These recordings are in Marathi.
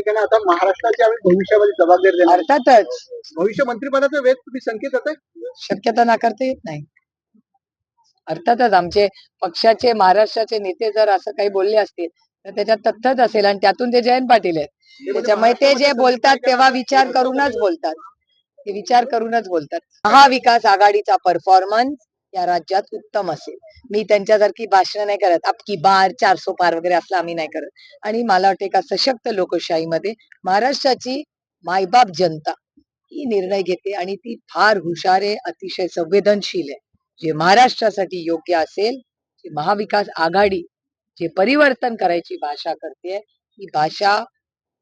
काही आता महाराष्ट्राची आम्ही भविष्यामध्ये जबाबदारी देणार अर्थातच. भविष्य मंत्रिपदाचा वेग तुम्ही संकेत आहे शक्यता नाकारता येत नाही. अर्थातच आमचे पक्षाचे महाराष्ट्राचे नेते जर असं काही बोलले असतील तर त्याच्यात तथ्यच असेल आणि त्यातून ते जयंत पाटील आहेत. त्याच्यामुळे ते जे बोलतात तेव्हा विचार करूनच बोलतात. ते विचार करूनच बोलतात. महाविकास आघाडीचा परफॉर्मन्स या राज्यात उत्तम असेल. मी त्यांच्यासारखी भाषण नाही करत. आपकी बार चारसो पार वगैरे असलं आम्ही नाही करत. आणि मला वाटते का सशक्त लोकशाहीमध्ये महाराष्ट्राची मायबाप जनता ही निर्णय घेते आणि ती फार हुशार आहे अतिशय संवेदनशील आहे. जे महाराष्ट्रासाठी योग्य असेल जे महाविकास आघाडी जे परिवर्तन करायची भाषा करते ही भाषा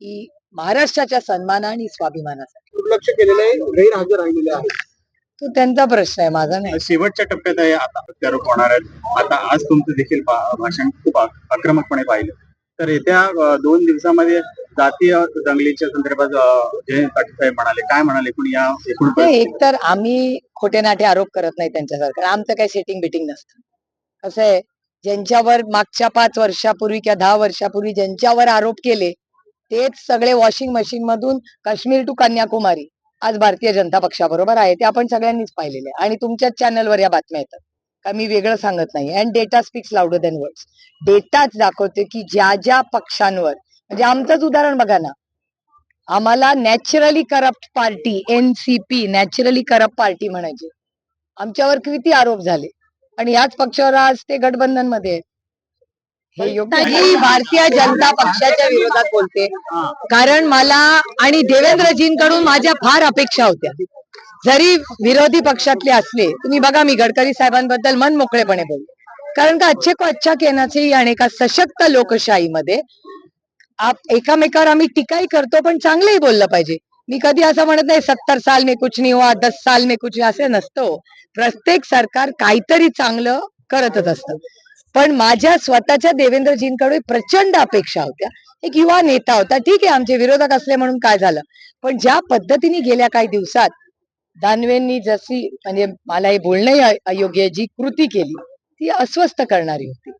ही महाराष्ट्राच्या सन्माना आणि स्वाभिमानासाठी. दुर्लक्ष केलेलं आहे गैरहजर राहिलेले आहे. तो त्यांचा प्रश्न आहे माझा नाही. शेवटच्या टप्प्यात आहे आता प्रत्यारोप होणार आहेत. आता आज तुमचं देखील भाषण खूप आक- आक्रमकपणे पाहिलं. तर येत्या दोन दिवसामध्ये जातीय दंगलीच्या संदर्भात जयंत पाटील साहेब म्हणाले काय म्हणाले एकूण या एकूण एकतर आम्ही खोटे नाटे आरोप करत नाही त्यांच्यासारखं. आमचं काही सेटिंग बिटिंग नसतं. कसं आहे ज्यांच्यावर मागच्या पाच वर्षापूर्वी किंवा दहा वर्षापूर्वी ज्यांच्यावर आरोप केले तेच सगळे वॉशिंग मशीन मधून काश्मीर टू कन्याकुमारी. आज भारतीय जनता पक्षाबरोबर आहे ते आपण सगळ्यांनीच पाहिलेले. आहे. आणि तुमच्याच चॅनलवर या बातम्या येतात. का मी वेगळं सांगत नाही. And data speaks louder than words डेटाच दाखवते की ज्या ज्या पक्षांवर म्हणजे आमचंच उदाहरण बघा ना. आम्हाला naturally corrupt party NCP naturally corrupt party म्हणायची. आमच्यावर किती आरोप झाले. आणि याच पक्षावर आज ते गठबंधनमध्ये हे भारतीय जनता पक्षाच्या विरोधात बोलते. कारण मला आणि देवेंद्रजींकडून माझ्या फार अपेक्षा होत्या. जरी विरोधी पक्षातले असले तुम्ही बघा मी गडकरी साहेबांबद्दल मन मोकळेपणे बोलले. कारण का अच्छे को अच्छा कहण्याचे आणि एका सशक्त लोकशाहीमध्ये आप एकामेकावर आम्ही टीकाही करतो पण चांगलंही बोललं पाहिजे. मी कधी असं म्हणत नाही सत्तर साल में कुछ नहीं हुआ दस साल में कुछ असे नसतो. प्रत्येक सरकार काहीतरी चांगलं करतच असतं. पण माझ्या स्वतःच्या देवेंद्रजींकडे प्रचंड अपेक्षा होत्या. एक युवा नेता होता. ठीक आहे आमचे विरोधक असले म्हणून काय झालं. पण ज्या पद्धतीने गेल्या काही दिवसात दानवेंनी जशी म्हणजे मला हे बोलणंही अयोग्य जी कृती केली ती अस्वस्थ करणारी होती.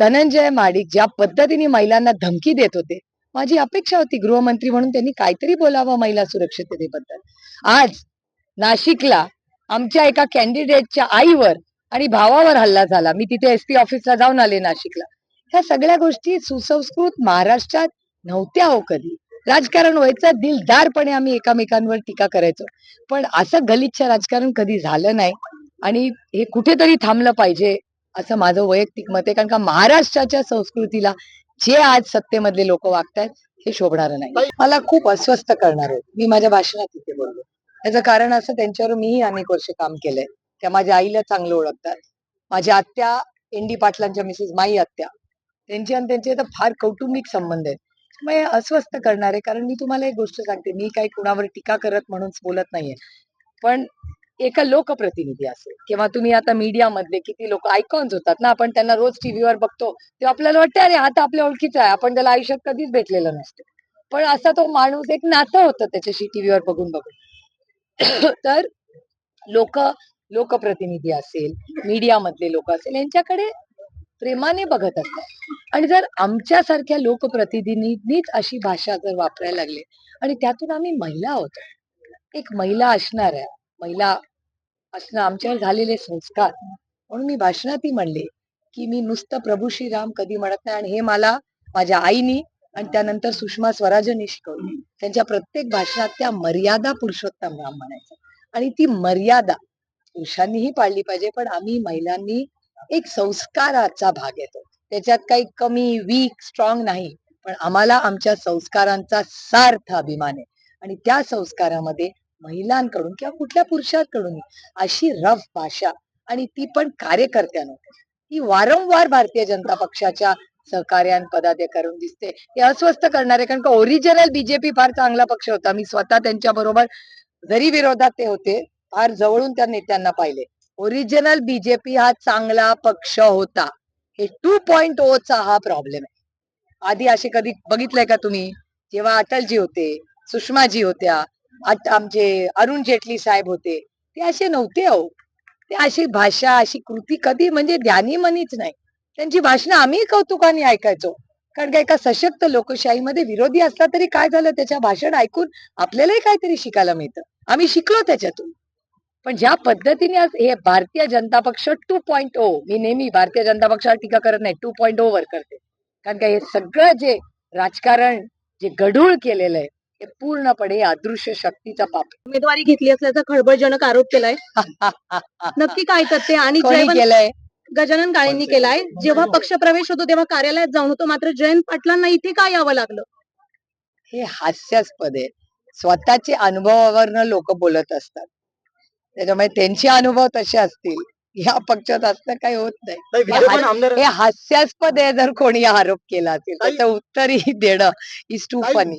धनंजय माडिक ज्या पद्धतीने महिलांना धमकी देत होते माझी अपेक्षा होती गृहमंत्री म्हणून त्यांनी काहीतरी बोलावं महिला सुरक्षिततेबद्दल. आज नाशिकला आमच्या एका कॅन्डिडेटच्या आईवर आणि भावावर हल्ला झाला. मी तिथे एस पी ऑफिसला जाऊन आले नाशिकला. ह्या सगळ्या गोष्टी सुसंस्कृत महाराष्ट्रात नव्हत्या हो कधी. राजकारण व्हायचं दिलदारपणे आम्ही एकामेकांवर टीका करायचो. पण असं गलिच्छ राजकारण कधी झालं नाही आणि हे कुठेतरी थांबलं पाहिजे असं माझं वैयक्तिक मत आहे. कारण का महाराष्ट्राच्या संस्कृतीला जे आज सत्तेमधले लोक वागतायत हे शोभणार नाही. मला खूप अस्वस्थ करणार आहे मी माझ्या भाषणात तिथे बोललो. त्याचं कारण असं त्यांच्यावर मीही अनेक वर्ष काम केलंय. त्या माझ्या आईला चांगलं ओळखतात. माझ्या आत्या एनडी पाटलांच्या मिसेस माई आत्या त्यांची आणि त्यांचे तर फार कौटुंबिक संबंध आहेत. त्यामुळे अस्वस्थ करणार आहे कारण मी तुम्हाला एक गोष्ट सांगते मी काही कुणावर टीका करत म्हणून बोलत नाहीये. पण एका लोकप्रतिनिधी असेल किंवा तुम्ही आता मीडियामधले किती लोक आयकॉन्स होतात ना आपण त्यांना रोज टीव्हीवर बघतो ते आपल्याला वाटतं अरे हा तर आपल्या ओळखीचा आहे आपण त्याला आयुष्यात कधीच भेटलेलं नसतो. पण असा तो माणूस एक नातं होतं त्याच्याशी टीव्हीवर बघून बघून तर लोक लोकप्रतिनिधी असेल मीडिया मधले लोक असेल यांच्याकडे प्रेमाने बघत असतात. आणि जर आमच्यासारख्या लोकप्रतिनिधींनीच अशी भाषा जर वापरायला लागले आणि त्यातून आम्ही महिला आहोत. एक महिला असणाऱ्या महिला असणं आमच्यावर झालेले संस्कार. म्हणून मी भाषणातही म्हणले की मी नुसतं प्रभू श्रीराम कधी म्हणत नाही आणि हे मला माझ्या आईनी आणि त्यानंतर सुषमा स्वराजनी शिकवली. त्यांच्या प्रत्येक भाषणात त्या मर्यादा पुरुषोत्तम राम म्हणायचं. आणि ती मर्यादा पुरुषांनीही पाळली पाहिजे पण आम्ही महिलांनी एक संस्काराचा भाग येतो. त्याच्यात काही कमी वीक स्ट्रॉंग नाही पण आम्हाला आमच्या संस्कारांचा सार्थ अभिमान आहे. आणि त्या संस्कारामध्ये महिलांकडून किंवा कुठल्या पुरुषांकडून अशी रफ भाषा आणि ती पण कार्यकर्त्यानं ती वारंवार भारतीय जनता पक्षाच्या सहकार्यान पदाधिकारून दिसते. हे अस्वस्थ करणारे कारण का ओरिजिनल बीजेपी फार चांगला पक्ष होता. मी स्वतः त्यांच्या बरोबर जरी विरोधात ते होते फार जवळून त्या नेत्यांना पाहिले. ओरिजिनल बीजेपी हा चांगला पक्ष होता. हे टू पॉइंट oh चा हा प्रॉब्लेम आहे. आधी असे कधी बघितलंय का तुम्ही? जेव्हा अटलजी होते सुषमाजी होत्या आमचे अरुण जेटली साहेब होते ते असे नव्हते अहो. ते अशी भाषा अशी कृती कधी म्हणजे ध्यानी मनीच नाही. त्यांची भाषण आम्ही कौतुकाने ऐकायचो. कारण का एका सशक्त लोकशाहीमध्ये विरोधी असला तरी काय झालं? त्याच्या भाषण ऐकून आपल्यालाही काहीतरी शिकायला मिळतं. आम्ही शिकलो त्याच्यातून. पण ज्या पद्धतीने आज हे भारतीय जनता पक्ष टू पॉईंट ओ मी नेहमी भारतीय जनता पक्षावर टीका करत नाही टू पॉईंट ओ वर करते. कारण का हे सगळं जे राजकारण जे गढूळ केलेलं आहे हे पूर्णपणे अदृश्य शक्तीचा पाप उमेदवारी घेतली असल्याचा खळबळजनक आरोप केलाय. नक्की काय तथ्य आणि केलंय? गजानन काळेंनी केलाय? जेव्हा पक्ष प्रवेश होतो तेव्हा कार्यालयात जाऊन होतो. मात्र जयंत पाटलांना इथे का यावं लागलं? हे हास्यास्पद आहे. स्वतःच्या अनुभवावरनं लोक बोलत असतात. त्याच्यामुळे त्यांचे अनुभव तसे असतील. या पक्षात असं काही होत नाही. हे हास्यास्पद आहे जर कोणी आरोप केला असेल त्याचं उत्तरही देणं इज टू फनी